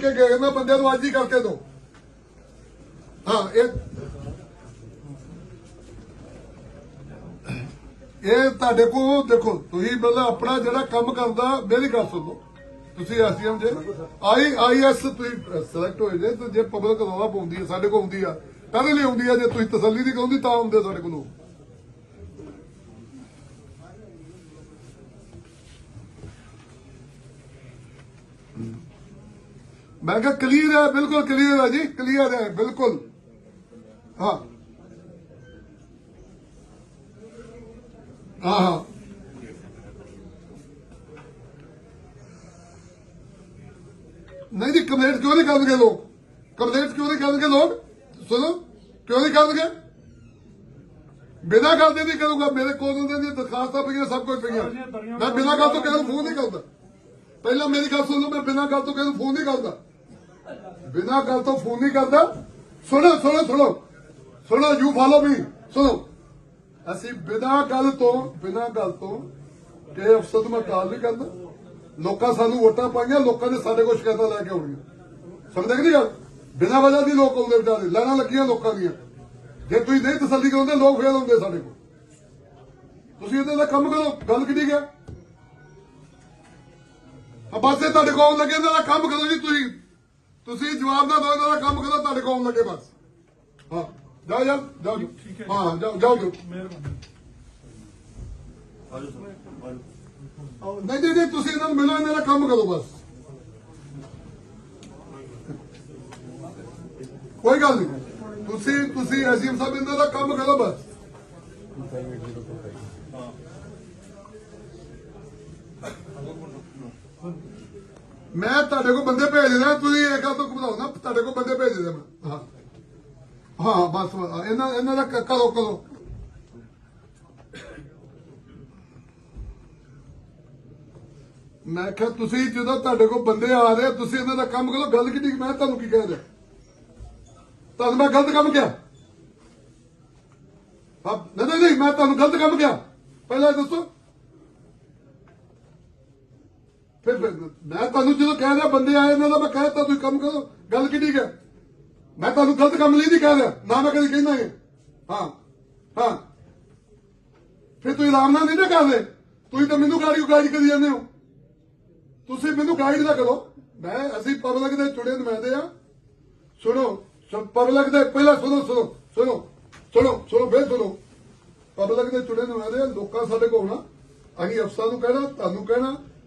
ਕੇ ਗਏ ਨਾ ਬੰਦੇ ਨੂੰ ਅੱਜ ਹੀ ਕਰਕੇ ਦੋ ਹਾਂ, ਇਹ ਇਹ ਤੁਹਾਡੇ ਕੋਲ, ਦੇਖੋ, ਤੁਸੀਂ ਮਤਲਬ ਆਪਣਾ ਜਿਹੜਾ ਕੰਮ ਕਰਦਾ, ਮੇਰੀ ਗੱਲ ਸੁਣੋ ਤੁਸੀਂ ਐਸਡੀਐਮ ਜੇ, ਆਈ, ਆਈਐਸ ਤੁਸੀਂ ਸਿਲੈਕਟ ਹੋਏ ਜੇ, ਤੇ ਜੇ ਪਬਲਿਕ ਰੌਲਾ ਪਾਉਂਦੀ ਹੈ, ਸਾਡੇ ਕੋਲ ਆਉਂਦੀ ਆ ਕਾਹਦੇ ਲਈ ਆਉਂਦੀ ਆ, ਜੇ ਤੁਸੀਂ ਤਸੱਲੀ ਦੀ ਕਹੋਂਦੀ ਤਾਂ ਆਉਂਦੇ ਸਾਡੇ ਕੋਲ। ਲੋਕ। ਮੈਂ ਕਿਹਾ ਕਲੀਅਰ ਹੈ ਬਿਲਕੁਲ ਕਲੀਅਰ ਹੈ ਜੀ ਕਲੀਅਰ ਹੈ ਬਿਲਕੁਲ ਹਾਂ ਹਾਂ ਹਾਂ ਨਹੀਂ ਜੀ ਕੰਪਲੇਂਟ ਕਿਉਂ ਨਹੀਂ ਕਰਨਗੇ ਲੋਕ ਕੰਪਲੇਂਟ ਕਿਉਂ ਨਹੀਂ ਕਰਨਗੇ ਲੋਕ ਸੁਣੋ ਕਿਉਂ ਨਹੀਂ ਕਰਨਗੇ ਬਿਨਾਂ ਗੱਲ ਦੇ ਨਹੀਂ ਕਰੂੰਗਾ ਮੇਰੇ ਕੋਲ ਉਹਨਾਂ ਦੀਆਂ ਦਰਖਾਸਤਾਂ ਪਈਆਂ ਸਭ ਕੁਝ ਪਈਆਂ ਮੈਂ ਬਿਨਾਂ ਗੱਲ ਤੋਂ ਕਿਸੇ ਨੂੰ ਫੋਨ ਨਹੀਂ ਕਰਦਾ ਪਹਿਲਾਂ ਮੇਰੀ ਗੱਲ ਸੁਣ ਲਓ ਮੈਂ ਬਿਨਾਂ ਗੱਲ ਬਿਨਾਂ ਗੱਲ ਤੋਂ ਫੋਨ ਨਹੀਂ ਕਰਦਾ। ਸੁਣੋ ਸੁਣੋ ਸੁਣੋ। ਸੁਣੋ ਯੂ ਫਾਲੋ ਮੀ ਸੁਣੋ। ਅਸੀਂ ਬਿਨਾਂ ਗੱਲ ਤੋਂ, ਬਿਨਾਂ ਗੱਲ ਤੋਂ ਕਿ ਅਫਸਰ ਨੂੰ ਮੈਂ ਕਾਲ ਨਹੀਂ ਕਰਦਾ। ਲੋਕਾਂ ਸਾਨੂੰ ਵੋਟਾਂ ਪਾਈਆਂ, ਲੋਕਾਂ ਨੇ ਸਾਡੇ ਕੋਲ ਸ਼ਿਕਾਇਤਾਂ ਲੈ ਕੇ ਆਉਣੀਆਂ। ਸਮਝਦੇ ਕਿ ਨਹੀਂ ਗੱਲ? ਬਿਨਾਂ ਵਜ੍ਹਾ ਦੀ ਲੋਕ ਆਉਂਦੇ ਵਿਚਾਰੇ ਲੈਣਾ ਲੱਗੀਆਂ ਲੋਕਾਂ ਦੀਆਂ। ਜੇ ਤੁਸੀਂ ਨਹੀਂ ਤਸੱਲੀ ਕਰਾਉਂਦੇ, ਲੋਕ ਫੇਲ ਹੁੰਦੇ ਸਾਡੇ ਕੋਲ। ਤੁਸੀਂ ਇਹਦੇ ਦਾ ਕੰਮ ਕਰੋ, ਗੱਲ ਕਿੱਡੀ ਗਿਆ ਆ ਬਸ ਇਹ ਤੁਹਾਡੇ ਕੋਲ ਲੱਗੇ, ਇਹਨਾਂ ਦਾ ਕੰਮ ਕਰੋ ਜੀ ਤੁਸੀਂ। ਤੁਸੀਂ ਜਵਾਬ ਨਾ ਦਿਓ ਇਹਨਾਂ ਦਾ ਕੰਮ ਕਰੋ ਤੁਹਾਡੇ ਕੋਲ ਲੱਗੇ ਬਸ। ਹਾਂ ਜਾਓ ਜਾਓ ਜਾਓ ਜਾਓ। ਹਾਂ ਜਾਓ ਜਾਓ ਜਾਓ। ਨਹੀਂ ਨਹੀਂ ਨਹੀਂ ਤੁਸੀਂ ਇਹਨਾਂ ਨੂੰ ਮਿਲੋ ਇਹਨਾਂ ਦਾ ਕੰਮ ਕਰੋ ਬਸ। ਕੋਈ ਗੱਲ ਨਹੀਂ। ਤੁਸੀਂ ਤੁਸੀਂ ਐਸਐਮ ਸਾਹਿਬ ਇਹਨਾਂ ਦਾ ਕੰਮ ਕਰੋ ਬਸ। ਮੈਂ ਤੁਹਾਡੇ ਕੋਲ ਬੰਦੇ ਭੇਜ ਦੇਣਾ ਤੁਸੀਂ ਇਹ ਗੱਲ ਤੋਂ ਘਬਰਾਓ ਨਾ, ਤੁਹਾਡੇ ਕੋਲ ਬੰਦੇ ਭੇਜ ਦੇਣਾ ਮੈਂ। ਹਾਂ। ਹਾਂ, ਬਸ ਇਹਨਾਂ ਇਹਨਾਂ ਦਾ ਕਰੋ ਕਰੋ। ਮੈਂ ਕਿਹਾ, ਤੁਸੀਂ ਜਦੋਂ ਤੁਹਾਡੇ ਕੋਲ ਬੰਦੇ ਆ ਰਹੇ, ਤੁਸੀਂ ਇਹਨਾਂ ਦਾ ਕੰਮ ਕਰੋ, ਗੱਲ ਕਿੱਡੀ ਮੈਂ ਤੁਹਾਨੂੰ ਕੀ ਕਹਿ ਰਿਹਾ? ਤੁਹਾਨੂੰ ਮੈਂ ਗਲਤ ਕੰਮ ਕਿਹਾ? ਹਾਂ, ਨਹੀਂ ਨਹੀਂ ਮੈਂ ਤੁਹਾਨੂੰ ਗਲਤ ਕੰਮ ਕਿਹਾ। ਪਹਿਲਾਂ ਦੱਸੋ। ਫਿਰ ਮੈਂ ਤੁਹਾਨੂੰ ਜਦੋਂ ਕਹਿ ਰਿਹਾ ਬੰਦੇ ਆਏ ਇਹਨਾਂ ਦਾ ਮੈਂ ਕਹਿ ਤਾ ਤੁਸੀਂ ਕੰਮ ਕਰੋ। ਗੱਲ ਕਿੱਡੀ ਹੈ? ਮੈਂ ਤੁਹਾਨੂੰ ਗਲਤ ਕੰਮ ਲਈ ਨਹੀਂ ਕਹਿ ਰਿਹਾ। ਨਾ ਮੈਂ ਕਦੀ ਕਹਿੰਦਾ ਹੈ ਹਾਂ ਹਾਂ। ਫਿਰ ਤੁਸੀਂ ਆਰਾਮ ਨਾਲ ਨਹੀਂ ਨਾ ਕਰਦੇ। ਤੁਸੀਂ ਤਾਂ ਮੈਨੂੰ ਗਾੜੀ ਗਾਈਡ ਕਰੀ ਜਾਂਦੇ ਹੋ। ਤੁਸੀਂ ਮੈਨੂੰ ਗਾਈਡ ਨਾ ਕਰੋ। ਮੈਂ, ਅਸੀਂ ਪਬਲਿਕ ਦੇ ਚੁਣੇ ਨੁਮਾਇੰਦੇ ਆ ਸੁਣੋ, ਸਭ ਪਬਲਿਕ ਦੇ ਪਹਿਲਾਂ ਸੁਣੋ ਸੁਣੋ ਸੁਣੋ ਸੁਣੋ ਸੁਣੋ, ਫੇਰ ਸੁਣੋ। ਪਬਲਿਕ ਦੇ ਚੁਣੇ ਨੁਮਾਇੰਦੇ ਆ ਲੋਕਾਂ ਸਾਡੇ ਕੋਲ ਨਾ ਅਸੀਂ ਅਫਸਰਾਂ ਨੂੰ ਕਹਿਣਾ, ਤੁਹਾਨੂੰ ਕਹਿਣਾ।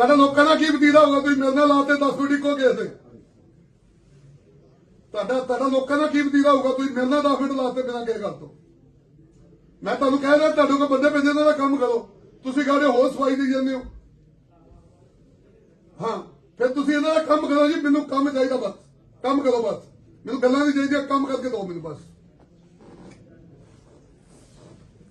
ਤੁਹਾਡਾ ਲੋਕਾਂ ਦਾ ਕੀ ਬਤੀਰਾ ਹੋਗਾ ਤੁਸੀਂ ਮੇਰੇ ਨਾਲ ਲਾਤੇ 10 ਮਿੰਟ ਇੱਕੋ ਗਏ ਤੇ ਤੁਹਾਡਾ ਤੁਹਾਡਾ ਲੋਕਾਂ ਦਾ ਕੀ ਬਤੀਰਾ ਹੋਊਗਾ? ਤੁਸੀਂ ਮੇਰੇ ਨਾਲ 10 ਮਿੰਟ ਲਾਤੇ ਬਿਨਾਂ ਕਿਸੇ ਗੱਲ ਤੋਂ। ਮੈਂ ਤੁਹਾਨੂੰ ਕਹਿ ਰਿਹਾ, ਤੁਹਾਡੇ ਕੋਲ ਬੰਦੇ ਭੇਜੇ ਇਹਨਾਂ ਦਾ ਕੰਮ ਕਰੋ। ਤੁਸੀਂ ਕਹਿੰਦੇ ਹੋਰ ਸਫ਼ਾਈ ਦੇ ਜਾਂਦੇ ਹੋ। ਹਾਂ, ਫਿਰ ਤੁਸੀਂ ਇਹਨਾਂ ਦਾ ਕੰਮ ਕਰੋ ਜੀ, ਮੈਨੂੰ ਕੰਮ ਚਾਹੀਦਾ ਬਸ। ਕੰਮ ਕਰੋ ਬਸ। ਮੈਨੂੰ ਗੱਲਾਂ ਨਹੀਂ ਚਾਹੀਦੀਆਂ, ਕੰਮ ਕਰਕੇ ਦਿਓ ਮੈਨੂੰ ਬਸ।